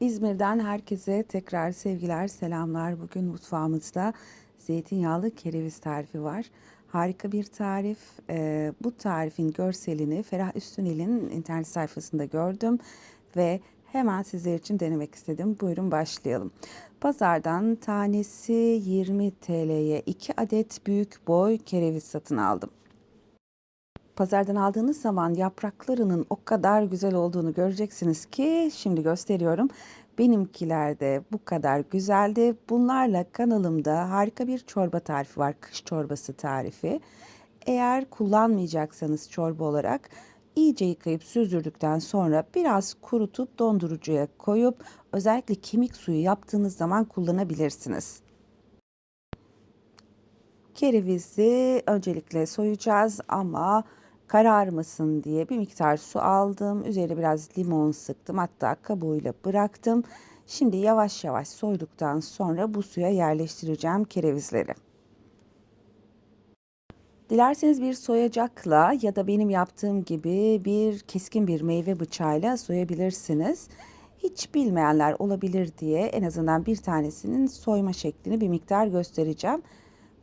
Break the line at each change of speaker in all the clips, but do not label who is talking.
İzmir'den herkese tekrar sevgiler, selamlar. Bugün mutfağımızda zeytinyağlı kereviz tarifi var. Harika bir tarif. Ee, bu tarifin görselini Ferah Üstünel'in internet sayfasında gördüm ve hemen sizler için denemek istedim. Buyurun başlayalım. Pazardan tanesi 20 TL'ye 2 adet büyük boy kereviz satın aldım. Pazardan aldığınız zaman yapraklarının o kadar güzel olduğunu göreceksiniz ki şimdi gösteriyorum. Benimkiler de bu kadar güzeldi. Bunlarla kanalımda harika bir çorba tarifi var. Kış çorbası tarifi. Eğer kullanmayacaksanız çorba olarak iyice yıkayıp süzdürdükten sonra biraz kurutup dondurucuya koyup özellikle kemik suyu yaptığınız zaman kullanabilirsiniz. Kerevizi öncelikle soyacağız ama kararmasın diye bir miktar su aldım. Üzerine biraz limon sıktım. Hatta kabuğuyla bıraktım. Şimdi yavaş yavaş soyduktan sonra bu suya yerleştireceğim kerevizleri. Dilerseniz bir soyacakla ya da benim yaptığım gibi bir keskin bir meyve bıçağıyla soyabilirsiniz. Hiç bilmeyenler olabilir diye en azından bir tanesinin soyma şeklini bir miktar göstereceğim.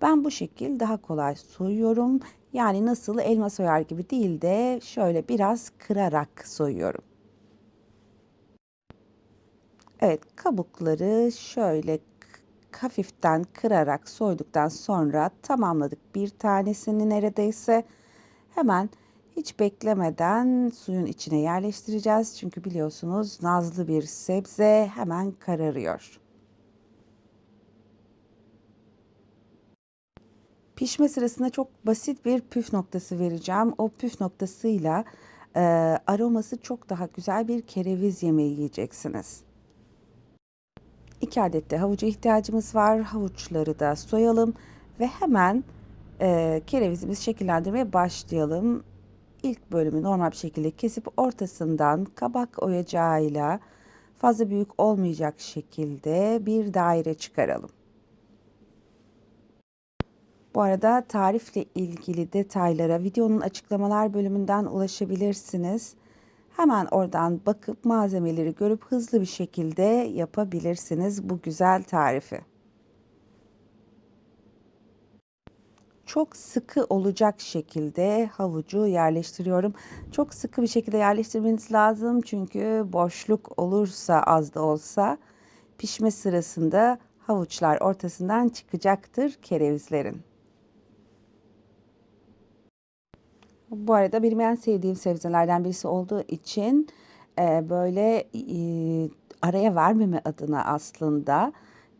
Ben bu şekil daha kolay soyuyorum. Yani nasıl elma soyar gibi değil de şöyle biraz kırarak soyuyorum. Evet kabukları şöyle hafiften kırarak soyduktan sonra tamamladık bir tanesini neredeyse. Hemen hiç beklemeden suyun içine yerleştireceğiz. Çünkü biliyorsunuz nazlı bir sebze hemen kararıyor. Pişme sırasında çok basit bir püf noktası vereceğim. O püf noktasıyla e, aroması çok daha güzel bir kereviz yemeği yiyeceksiniz. 2 adet de havuca ihtiyacımız var. Havuçları da soyalım ve hemen e, kerevizimizi şekillendirmeye başlayalım. İlk bölümü normal bir şekilde kesip ortasından kabak oyacağıyla fazla büyük olmayacak şekilde bir daire çıkaralım. Bu arada tarifle ilgili detaylara videonun açıklamalar bölümünden ulaşabilirsiniz. Hemen oradan bakıp malzemeleri görüp hızlı bir şekilde yapabilirsiniz bu güzel tarifi. Çok sıkı olacak şekilde havucu yerleştiriyorum. Çok sıkı bir şekilde yerleştirmeniz lazım çünkü boşluk olursa az da olsa pişme sırasında havuçlar ortasından çıkacaktır kerevizlerin. Bu arada benim en sevdiğim sebzelerden birisi olduğu için e, böyle e, araya vermeme adına aslında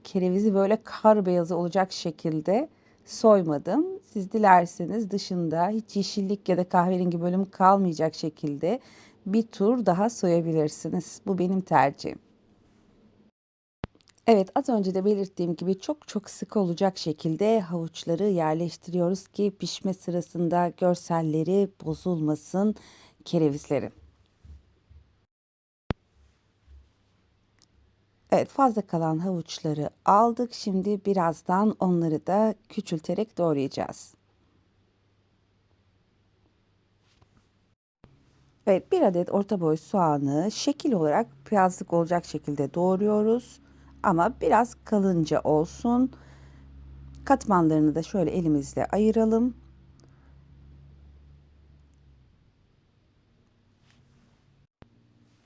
kerevizi böyle kar beyazı olacak şekilde soymadım. Siz dilerseniz dışında hiç yeşillik ya da kahverengi bölüm kalmayacak şekilde bir tur daha soyabilirsiniz. Bu benim tercihim. Evet, az önce de belirttiğim gibi çok çok sık olacak şekilde havuçları yerleştiriyoruz ki pişme sırasında görselleri bozulmasın kerevizlerin. Evet, fazla kalan havuçları aldık. Şimdi birazdan onları da küçülterek doğrayacağız. Evet, bir adet orta boy soğanı şekil olarak piyazlık olacak şekilde doğruyoruz. Ama biraz kalınca olsun. Katmanlarını da şöyle elimizle ayıralım.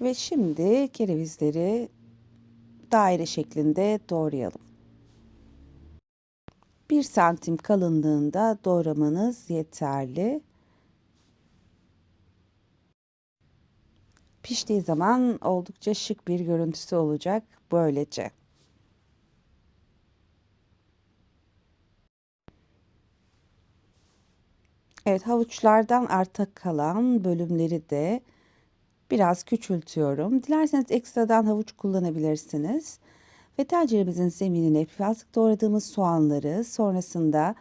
Ve şimdi kerevizleri daire şeklinde doğrayalım. 1 santim kalınlığında doğramanız yeterli. Piştiği zaman oldukça şık bir görüntüsü olacak böylece. Evet havuçlardan arta kalan bölümleri de biraz küçültüyorum. Dilerseniz ekstradan havuç kullanabilirsiniz. Ve tenceremizin zeminine birazcık doğradığımız soğanları sonrasında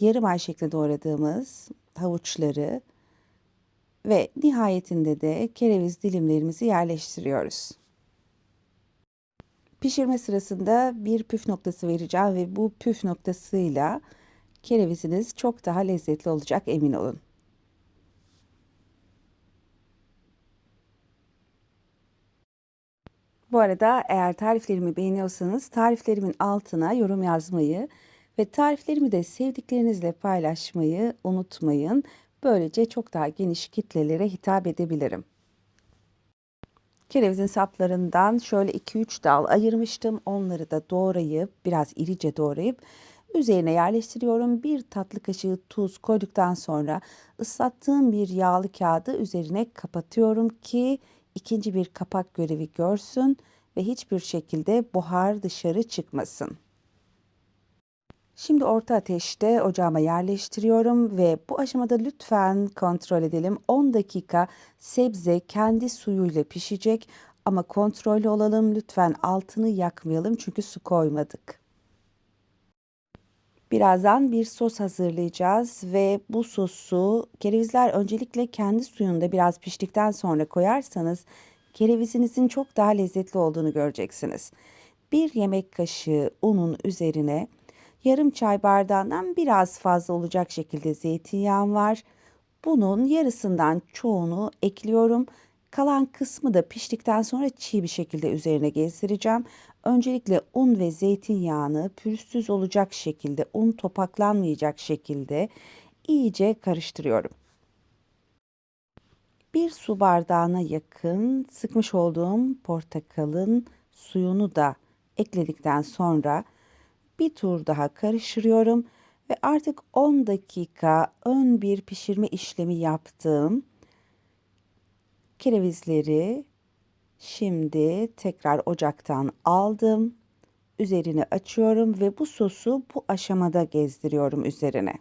yarım ay şeklinde doğradığımız havuçları ve nihayetinde de kereviz dilimlerimizi yerleştiriyoruz. Pişirme sırasında bir püf noktası vereceğim ve bu püf noktasıyla kereviziniz çok daha lezzetli olacak emin olun. Bu arada eğer tariflerimi beğeniyorsanız tariflerimin altına yorum yazmayı ve tariflerimi de sevdiklerinizle paylaşmayı unutmayın. Böylece çok daha geniş kitlelere hitap edebilirim. Kerevizin saplarından şöyle 2-3 dal ayırmıştım. Onları da doğrayıp biraz irice doğrayıp üzerine yerleştiriyorum. Bir tatlı kaşığı tuz koyduktan sonra ıslattığım bir yağlı kağıdı üzerine kapatıyorum ki ikinci bir kapak görevi görsün ve hiçbir şekilde buhar dışarı çıkmasın. Şimdi orta ateşte ocağıma yerleştiriyorum ve bu aşamada lütfen kontrol edelim. 10 dakika sebze kendi suyuyla pişecek ama kontrollü olalım. Lütfen altını yakmayalım çünkü su koymadık. Birazdan bir sos hazırlayacağız ve bu sosu kerevizler öncelikle kendi suyunda biraz piştikten sonra koyarsanız kerevizinizin çok daha lezzetli olduğunu göreceksiniz. Bir yemek kaşığı unun üzerine yarım çay bardağından biraz fazla olacak şekilde zeytinyağım var. Bunun yarısından çoğunu ekliyorum. Kalan kısmı da piştikten sonra çiğ bir şekilde üzerine gezdireceğim. Öncelikle un ve zeytinyağını pürüzsüz olacak şekilde, un topaklanmayacak şekilde iyice karıştırıyorum. Bir su bardağına yakın sıkmış olduğum portakalın suyunu da ekledikten sonra bir tur daha karıştırıyorum ve artık 10 dakika ön bir pişirme işlemi yaptım. Kerevizleri şimdi tekrar ocaktan aldım. Üzerine açıyorum ve bu sosu bu aşamada gezdiriyorum üzerine.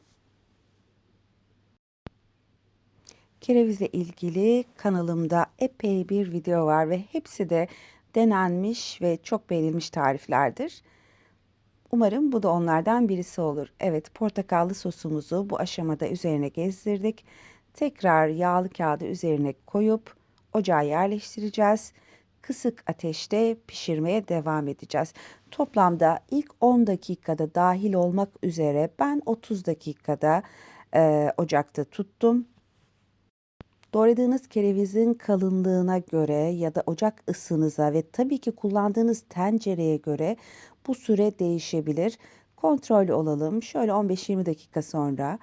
Kerevizle ilgili kanalımda epey bir video var ve hepsi de denenmiş ve çok beğenilmiş tariflerdir. Umarım bu da onlardan birisi olur. Evet, portakallı sosumuzu bu aşamada üzerine gezdirdik. Tekrar yağlı kağıdı üzerine koyup ocağa yerleştireceğiz. Kısık ateşte pişirmeye devam edeceğiz. Toplamda ilk 10 dakikada dahil olmak üzere ben 30 dakikada e, ocakta tuttum. Doğradığınız kerevizin kalınlığına göre ya da ocak ısınıza ve tabii ki kullandığınız tencereye göre bu süre değişebilir. Kontrol olalım. Şöyle 15-20 dakika sonra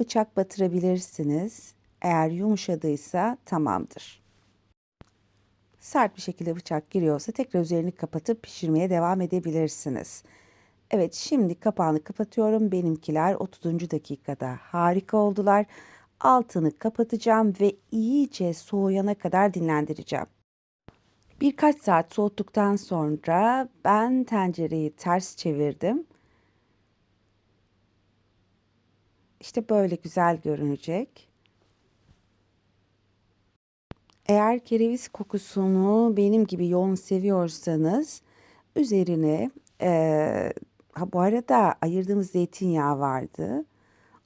bıçak batırabilirsiniz. Eğer yumuşadıysa tamamdır. Sert bir şekilde bıçak giriyorsa tekrar üzerini kapatıp pişirmeye devam edebilirsiniz. Evet şimdi kapağını kapatıyorum. Benimkiler 30. dakikada harika oldular. Altını kapatacağım ve iyice soğuyana kadar dinlendireceğim. Birkaç saat soğuttuktan sonra ben tencereyi ters çevirdim. İşte böyle güzel görünecek. Eğer kereviz kokusunu benim gibi yoğun seviyorsanız üzerine e, ha bu arada ayırdığımız zeytinyağı vardı.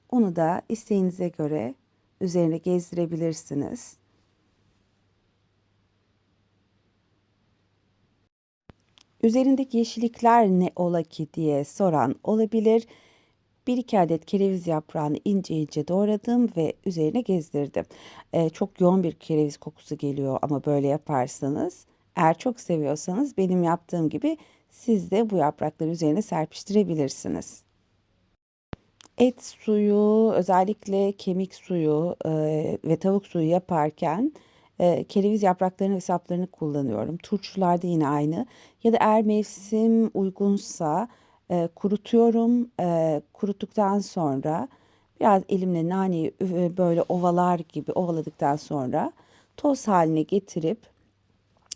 Onu da isteğinize göre üzerine gezdirebilirsiniz. Üzerindeki yeşillikler ne ola ki diye soran olabilir. Bir iki adet kereviz yaprağını ince ince doğradım ve üzerine gezdirdim. Ee, çok yoğun bir kereviz kokusu geliyor ama böyle yaparsanız eğer çok seviyorsanız benim yaptığım gibi siz de bu yaprakları üzerine serpiştirebilirsiniz. Et suyu, özellikle kemik suyu e, ve tavuk suyu yaparken e, kereviz yapraklarını ve saplarını kullanıyorum. Turşularda yine aynı. Ya da eğer mevsim uygunsa e, kurutuyorum. E, kuruttuktan sonra biraz elimle naneyi e, böyle ovalar gibi ovaladıktan sonra toz haline getirip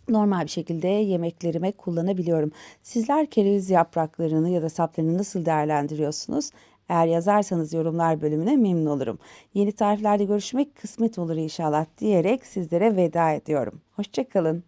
normal bir şekilde yemeklerime kullanabiliyorum. Sizler kereviz yapraklarını ya da saplarını nasıl değerlendiriyorsunuz? Eğer yazarsanız yorumlar bölümüne memnun olurum. Yeni tariflerde görüşmek kısmet olur inşallah diyerek sizlere veda ediyorum. Hoşçakalın.